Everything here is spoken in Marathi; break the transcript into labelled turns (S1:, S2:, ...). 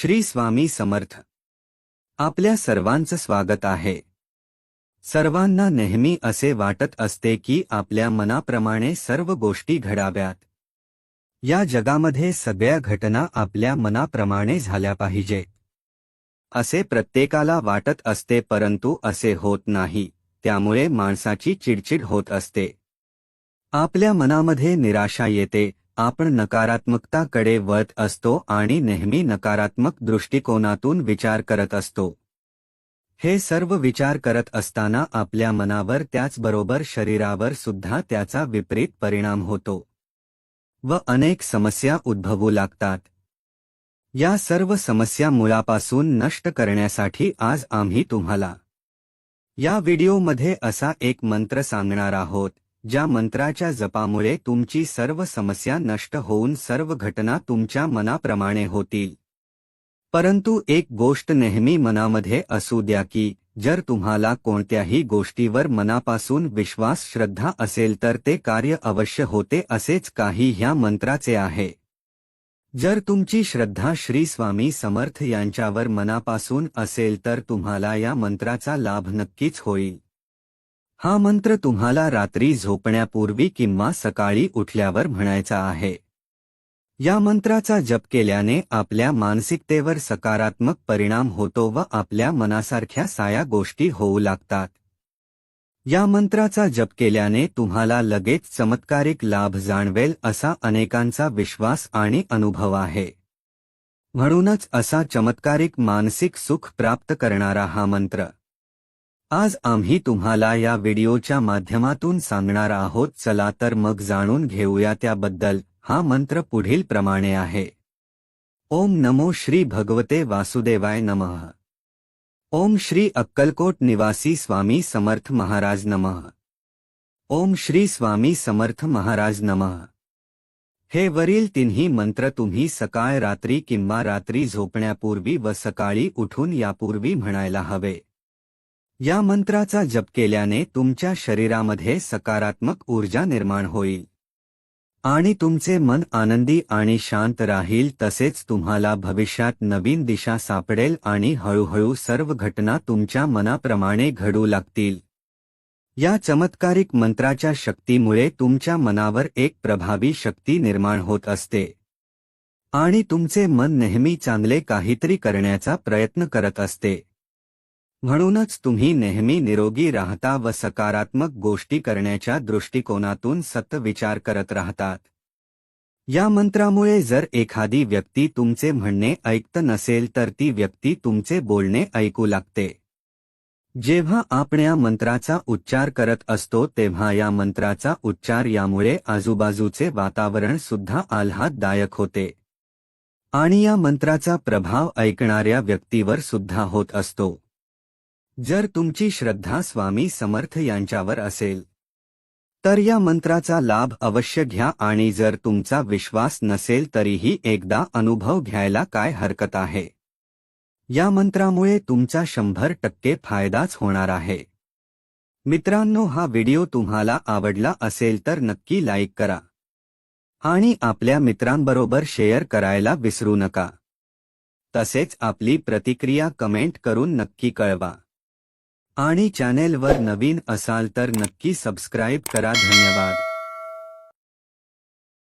S1: श्री स्वामी समर्थ. आपल्या सर्वांचं स्वागत आहे. सर्वांना नेहमी असे वाटत असते की आपल्या मनाप्रमाणे सर्व गोष्टी घडाव्यात. या जगामध्ये सगळ्या घटना आपल्या मनाप्रमाणे झाल्या पाहिजे. असे प्रत्येकाला वाटत असते परंतु असे होत नाही त्यामुळे माणसाची चिडचिड होत असते. आपल्या मनामध्ये निराशा येते आपण नकारात्मकताकडे वळत असतो आणि नेहमी नकारात्मक दृष्टिकोनातून विचार करत असतो. हे सर्व विचार करत असताना आपल्या मनावर त्याचबरोबर शरीरावर सुद्धा त्याचा विपरीत परिणाम होतो. व अनेक समस्या उद्भवू लागतात. या सर्व समस्या मुळापासून नष्ट करण्यासाठी आज आम्ही तुम्हाला या व्हिडिओमध्ये असा एक मंत्र सांगणार आहोत. ज्या मंत्राच्या जपामुळे तुमची सर्व समस्या नष्ट होऊन सर्व घटना तुमच्या मनाप्रमाणे होतील. परंतु एक गोष्ट नेहमी मनामध्ये असू द्या की जर तुम्हाला कोणत्याही गोष्टीवर मनापासून विश्वास श्रद्धा असेल तर ते कार्य अवश्य होते असेच काही ह्या मंत्राचे आहे. जर तुमची श्रद्धा श्री स्वामी समर्थ यांच्यावर मनापासून असेल तर तुम्हाला या मंत्राचा लाभ नक्कीच होईल. हा मंत्र तुम्हाला रात्री झोपण्यापूर्वी किंवा सकाळी उठल्यावर म्हणायचा आहे. या मंत्राचा जप केल्याने आपल्या मानसिकतेवर सकारात्मक परिणाम होतो व आपल्या मनासारख्या साया गोष्टी होऊ लागतात. या मंत्राचा जप केल्याने तुम्हाला लगेच चमत्कारिक लाभ जाणवेल असा अनेकांचा विश्वास आणि अनुभव आहे. म्हणूनच असा चमत्कारिक मानसिक सुख प्राप्त करणारा हा मंत्र आज आम्ही तुम्हाला या व्हिडिओच्या माध्यमातून सांगणार आहोत चला तर मग जाणून घेऊया त्याबद्दल. हा मंत्र पुढील प्रमाणे आहे. ओम नमो श्री भगवते वासुदेवाय नमः. ओम श्री अक्कलकोट निवासी स्वामी समर्थ महाराज नमः. ओम श्री स्वामी समर्थ महाराज नमः. हे वरील तिन्ही मंत्र तुम्ही सकाळ रात्री किंवा रात्री झोपण्यापूर्वी व सकाळी उठून यापूर्वी म्हणायला हवे. या मंत्राचा जप केल्याने तुमच्या शरीरामध्ये सकारात्मक ऊर्जा निर्माण होईल. आणि तुमचे मन आनंदी आणि शांत राहील तसेच तुम्हाला भविष्यात नवीन दिशा सापडेल आणि हळूहळू सर्व घटना तुमच्या मनाप्रमाणे घडू लागतील. या चमत्कारिक मंत्राच्या शक्तीमुळे तुमच्या मनावर एक प्रभावी शक्ती निर्माण होत असते. आणि तुमचे मन नेहमी चांगले काहीतरी करण्याचा प्रयत्न करत असते. म्हणूनच तुम्ही नेहमी निरोगी राहता व सकारात्मक गोष्टी करण्याच्या दृष्टिकोनातून सत विचार करत राहतात. या मंत्रामुळे जर एखादी व्यक्ती तुमचे म्हणणे ऐकत नसेल तर ती व्यक्ती तुमचे बोलणे ऐकू लागते. जेव्हा आपण या मंत्राचा उच्चार करत असतो तेव्हा या मंत्राचा उच्चार यामुळे आजूबाजूचे वातावरण सुद्धा आल्हाददायक होते. आणि या मंत्राचा प्रभाव ऐकणाऱ्या व्यक्तीवर सुद्धा होत असतो. जर तुमची श्रद्धा स्वामी समर्थ यांच्यावर असेल तर या मंत्राचा लाभ अवश्य घ्या आणि जर तुमचा विश्वास नसेल तरीही एकदा अनुभव घ्यायला काय हरकत आहे? या मंत्रामुळे तुमचा शंभर टक्के फायदाच होणार आहे. मित्रांनो हा व्हिडिओ तुम्हाला आवडला असेल तर नक्की लाईक करा आणि आपल्या मित्रांबरोबर शेअर करायला विसरू नका. तसेच आपली प्रतिक्रिया कमेंट करून नक्की कळवा. आणि चॅनेलवर नवीन असाल तर नक्की सबस्क्राईब करा. धन्यवाद.